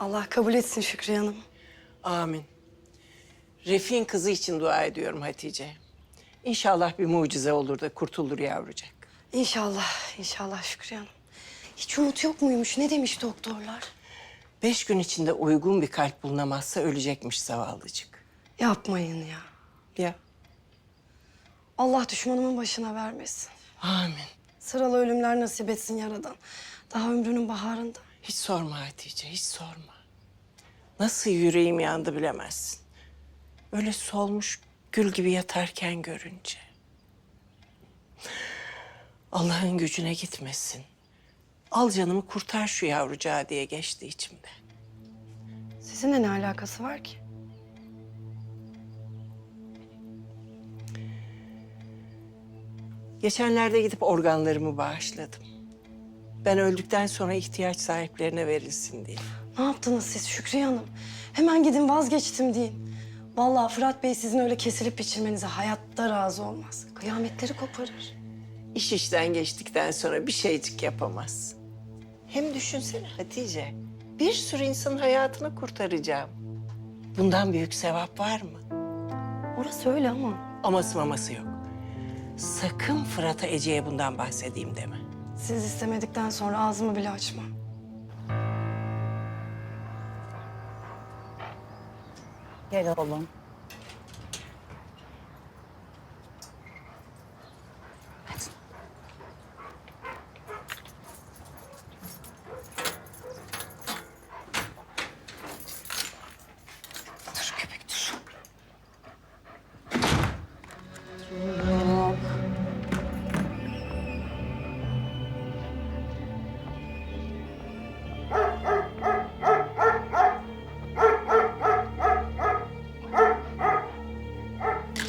Allah kabul etsin Şükriye Hanım. Amin. Refik'in kızı için dua ediyorum Hatice. İnşallah bir mucize olur da kurtulur yavrucak. İnşallah, inşallah Şükriye Hanım. Hiç umut yok muymuş? Ne demiş doktorlar? Beş gün içinde uygun bir kalp bulunamazsa ölecekmiş zavallıcık. Yapmayın ya. Ya. Allah düşmanımın başına vermesin. Amin. Sıralı ölümler nasip etsin yaradan. Daha ömrünün baharında. Hiç sorma Hatice, hiç sorma. Nasıl yüreğim yandı bilemezsin. Öyle solmuş gül gibi yatarken görünce. Allah'ın gücüne gitmesin. Al canımı kurtar şu yavrucağı diye geçti içimde. Sizinle ne alakası var ki? Geçenlerde gidip organlarımı bağışladım. Ben öldükten sonra ihtiyaç sahiplerine verilsin diye. Ne yaptınız siz Şükriye Hanım? Hemen gidin vazgeçtim deyin. Vallahi Fırat Bey sizin öyle kesilip biçilmenize hayatta razı olmaz. Kıyametleri koparır. İş işten geçtikten sonra bir şeycik yapamaz. Hem düşünsene Hatice, bir sürü insanın hayatını kurtaracağım. Bundan büyük sevap var mı? Orası öyle ama Aması maması yok. Sakın Fırat'a Ece'ye bundan bahsedeyim deme. siz istemedikten sonra ağzımı bile açmam. Gel oğlum.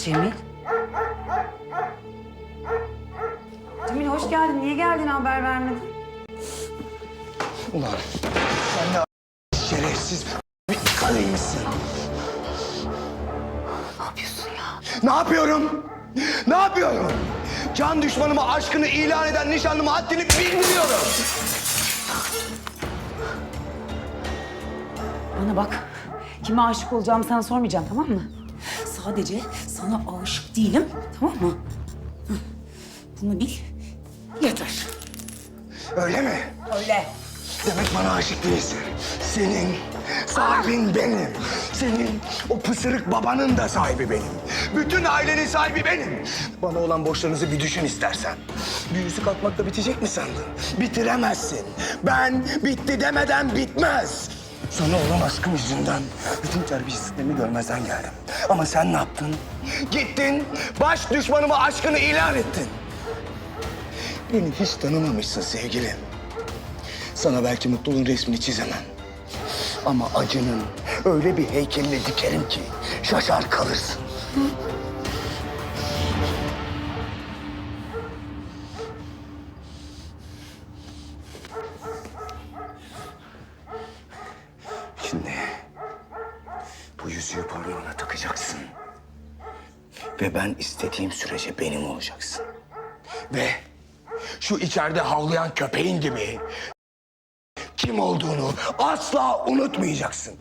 Cemil. Cemil hoş geldin. Niye geldin haber vermedin? Ulan sen de şerefsiz bir kaleymişsin. Ne yapıyorsun ya? Ne yapıyorum? Ne yapıyorum? Can düşmanıma aşkını ilan eden nişanlıma haddini bilmiyorum. Bana bak. Kime aşık olacağımı sana sormayacağım tamam mı? Sadece sana aşık değilim tamam mı? Bunu bil. Yeter. Öyle mi? Öyle. Demek bana aşık değilsin. Senin sahibin benim. Senin o pısırık babanın da sahibi benim. Bütün ailenin sahibi benim. Bana olan borçlarınızı bir düşün istersen. Bir yüzük atmakla bitecek mi sandın? Bitiremezsin. Ben bitti demeden bitmez. Sana olan aşkım yüzünden bütün terbiyesizliklerini görmezden geldim. Ama sen ne yaptın? Gittin, baş düşmanıma aşkını ilan ettin. Beni hiç tanımamışsın sevgilim. Sana belki mutluluğun resmini çizemem. Ama acının öyle bir heykelini dikerim ki şaşar kalırsın. Şimdi bu yüzüğü parmağına takacaksın. Ve ben istediğim sürece benim olacaksın. Ve şu içeride havlayan köpeğin gibi kim olduğunu asla unutmayacaksın.